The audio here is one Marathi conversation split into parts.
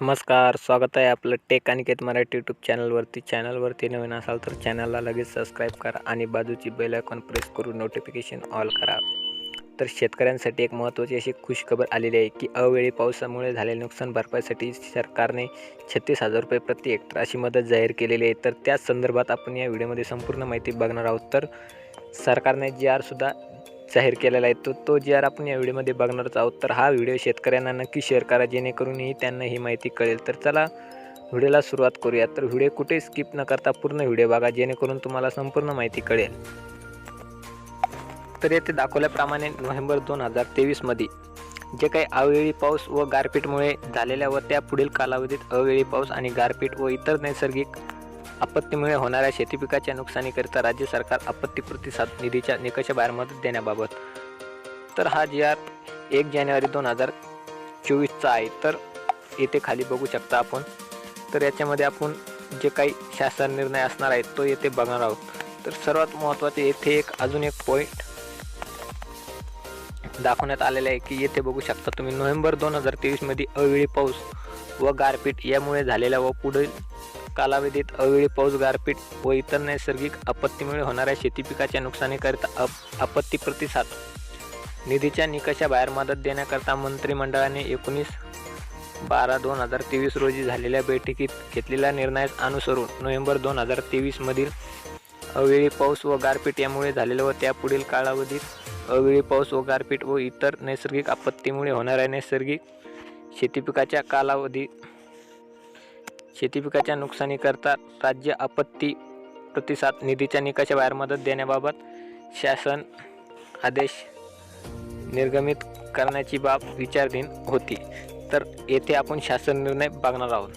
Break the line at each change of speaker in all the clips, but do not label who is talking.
नमस्कार स्वागत आहे आपलं टेक अनिकेत मराठी यूट्यूब चॅनलवरती. चॅनलवरती नवीन असाल तर चॅनलला लगेच सबस्क्राईब करा आणि बाजूची बेल आयकॉन प्रेस करून नोटिफिकेशन ऑल करा. तर शेतकऱ्यांसाठी एक महत्त्वाची अशी खुशखबर आलेली आहे की अवेळी पावसामुळे झालेल्या नुकसान भरपाईसाठी सरकारने छत्तीस हजार रुपये प्रति हेक्टर अशी मदत जाहीर केलेली आहे. तर त्याच संदर्भात आपण या व्हिडिओमध्ये संपूर्ण माहिती बघणार आहोत. तर सरकारने जी आरसुद्धा जाहीर केलेला आहे. तो तो जी आर आपण या व्हिडिओमध्ये बघणारच आहोत तर हा व्हिडिओ शेतकऱ्यांना नक्की शेअर करा जेणेकरूनही त्यांना ही माहिती कळेल. तर चला व्हिडिओला सुरुवात करूया तर व्हिडिओ कुठे स्किप न करता पूर्ण व्हिडिओ बघा जेणेकरून तुम्हाला संपूर्ण माहिती कळेल. तर येथे दाखवल्याप्रमाणे नोव्हेंबर दोन हजार तेवीसमध्ये जे काही अवेळी पाऊस व गारपीटमुळे झालेल्या व त्या पुढील कालावधीत अवेळी पाऊस आणि गारपीट व इतर नैसर्गिक आपत्तीमुळे होणाऱ्या शेतीपिकाच्या नुकसानीकरिता राज्य सरकार आपत्ती प्रतिसाद निधीच्या निकषाबाहेर मदत देण्याबाबत. तर हा जी आर एक जानेवारी दोन हजार चोवीसचा आहे. तर येथे खाली बघू शकता आपण. तर याच्यामध्ये आपण जे काही शासन निर्णय असणार आहे तो येथे बघणार आहोत. तर सर्वात महत्त्वाचे येथे एक अजून एक पॉईंट दाखवण्यात आलेलं आहे की येथे बघू शकता तुम्ही. नोव्हेंबर दोन हजार तेवीसमध्ये अवेळी पाऊस व गारपीट यामुळे झालेल्या व पुढील कालावधीत अवेळी पाऊस गारपीट व इतर नैसर्गिक आपत्तीमुळे होणाऱ्या शेती पिकाच्या नुकसानीकरिता अप आपत्ती प्रतिसाद निधीच्या निकषाबाहेर मदत देण्याकरता मंत्रिमंडळाने एकोणीस बारा दोन हजार तेवीस रोजी झालेल्या बैठकीत घेतलेल्या निर्णयास अनुसरून नोव्हेंबर दोन हजार तेवीसमधील अवेळी पाऊस व गारपीट यामुळे झालेलं व त्यापुढील कालावधीत अवेळी पाऊस व गारपीट व इतर नैसर्गिक आपत्तीमुळे होणाऱ्या नैसर्गिक शेतीपिकाच्या कालावधी शेतीपिकाच्या नुकसानीकरता राज्य आपत्ती प्रतिसाद निधीच्या निकषाबाहेर मदत देण्याबाबत शासन आदेश निर्गमित करण्याची बाब विचारधीन होती. तर येथे आपण शासन निर्णय बघणार आहोत.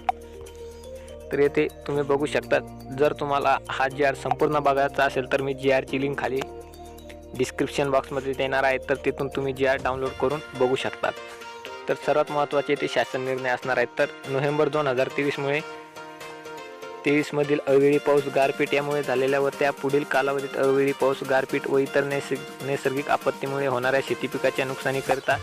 तर येथे तुम्ही बघू शकता जर तुम्हाला हा जी आर संपूर्ण बघायचा असेल तर मी जी आरची लिंक खाली डिस्क्रिप्शन बॉक्समध्ये देणार आहे तर तिथून तुम्ही जी आर डाउनलोड करून बघू शकतात. तर सर्वात महत्त्वाचे ते शासन निर्णय असणार आहेत. तर नोव्हेंबर दोन हजार तेवीसमुळे तेवीसमधील अवेळी पाऊस गारपीट यामुळे झालेल्या व त्या पुढील कालावधीत अवेळी पाऊस गारपीट व इतर नैसर्ग नैसर्गिक आपत्तीमुळे होणाऱ्या शेतीपिकाच्या नुकसानीकरिता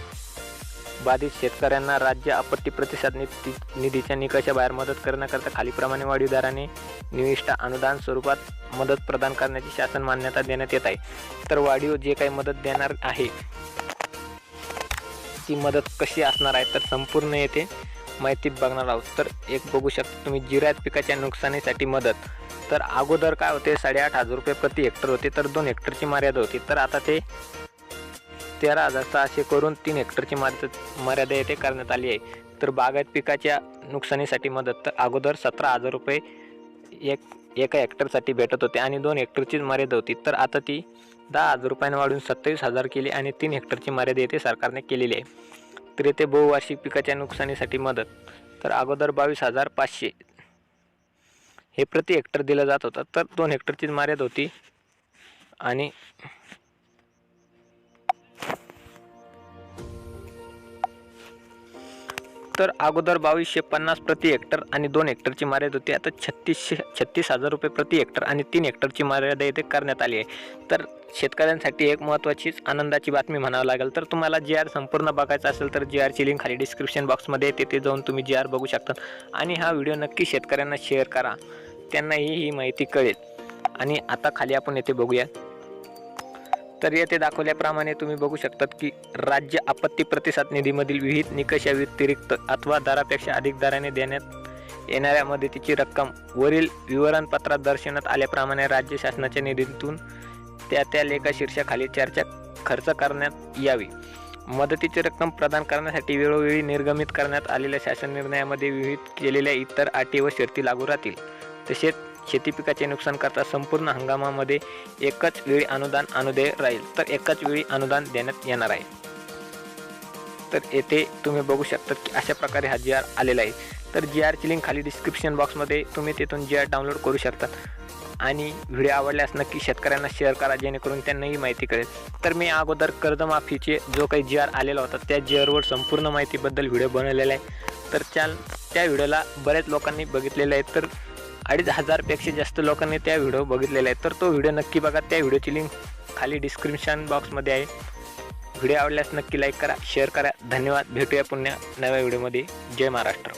बाधित शेतकऱ्यांना राज्य आपत्ती प्रतिसाद निधी निधीच्या निकषाबाहेर मदत करण्याकरता खालीप्रमाणे वाढीव दराने निविष्ट अनुदान स्वरूपात मदत प्रदान करण्याची शासन मान्यता देण्यात येत आहे. तर वाढीव जे काही मदत देणार आहे ती मदत कशी असणार आहे तर संपूर्ण येथे माहिती बघणार आहोत. तर एक बघू शकता तुम्ही जिरायत पिकाच्या नुकसानीसाठी मदत. तर अगोदर काय होते? साडेआठ हजार रुपये प्रति हेक्टर होते तर दोन हेक्टरची मर्यादा होती. तर आता ते तेरा हजार सहाशे करून तीन हेक्टरची मर्यादा मर्यादा येथे करण्यात आली आहे. तर बागायत पिकाच्या नुकसानीसाठी मदत. तर अगोदर सतरा हजार रुपये एक एका हेक्टरसाठी भेटत होते आणि दोन हेक्टरचीच मर्यादा होती. तर आता ती दहा हजार रुपयांना वाढून सत्तावीस हजार केली आणि तीन हेक्टरची मर्यादा येथे सरकारने केलेली आहे. तर येथे बहुवार्षिक पिकाच्या नुकसानीसाठी मदत. तर अगोदर बावीस हजार पाचशे. हे प्रति हेक्टर दिलं जात होतं. तर दोन हेक्टरचीच मर्यादा होती. आणि तर अगोदर बावीसशे पन्नास प्रति हेक्टर आणि दोन हेक्टरची मर्यादा होती. आता छत्तीसशे छत्तीस हजार रुपये प्रति हेक्टर आणि तीन हेक्टरची मर्यादा येथे करण्यात आली आहे. तर शेतकऱ्यांसाठी एक महत्त्वाचीच आनंदाची बातमी म्हणावं लागेल. तर तुम्हाला जी आर संपूर्ण बघायचं असेल तर जी आरची लिंक खाली डिस्क्रिप्शन बॉक्समध्ये तिथे जाऊन तुम्ही जी आर बघू शकता. आणि हा व्हिडिओ नक्की शेतकऱ्यांना शेअर करा. त्यांनाही ही माहिती कळेल. आणि आता खाली आपण येथे बघूया. तर येथे दाखवल्याप्रमाणे तुम्ही बघू शकतात की राज्य आपत्ती प्रतिसाद निधीमधील विहित निकषा व्यतिरिक्त अथवा दरापेक्षा अधिक दराने देण्यात येणाऱ्या मदतीची रक्कम वरील विवरणपत्रात दर्शवण्यात आल्याप्रमाणे राज्य शासनाच्या निधीतून त्या त्या लेखा शीर्षाखाली चर्चा खर्च करण्यात यावी. मदतीची रक्कम प्रदान करण्यासाठी वेळोवेळी निर्गमित करण्यात आलेल्या शासन निर्णयामध्ये विहित केलेल्या इतर अटी व शर्ती लागू राहतील. तसेच शेती पिकाचे नुकसान करता संपूर्ण हंगामामध्ये एकच वेळी अनुदान अनुदेय राहील. तर एकाच वेळी अनुदान देण्यात येणार आहे. तर येथे तुम्ही बघू शकता की अशा प्रकारे हा जी आर आलेला आहे. तर जी आरची लिंक खाली डिस्क्रिप्शन बॉक्समध्ये तुम्ही तिथून जी आर डाउनलोड करू शकतात. आणि व्हिडिओ आवडल्यास नक्की शेतकऱ्यांना शेअर करा जेणेकरून त्यांनाही माहिती कळेल. तर मी अगोदर कर्जमाफीचे जो काही जी आर आलेला होता त्या जी आरवर संपूर्ण माहितीबद्दल व्हिडिओ बनवलेला आहे. तर त्या त्या व्हिडिओला बऱ्याच लोकांनी बघितलेलं आहे. तर अडीच हजारपेक्षा जास्त लोकांनी त्या व्हिडिओ बघितलेला आहे तर तो व्हिडिओ नक्की बघा. त्या व्हिडिओची लिंक खाली डिस्क्रिप्शन बॉक्समध्ये आहे. व्हिडिओ आवडल्यास नक्की लाईक करा शेअर करा. धन्यवाद. भेटूया पुन्हा नव्या व्हिडिओमध्ये. जय महाराष्ट्र.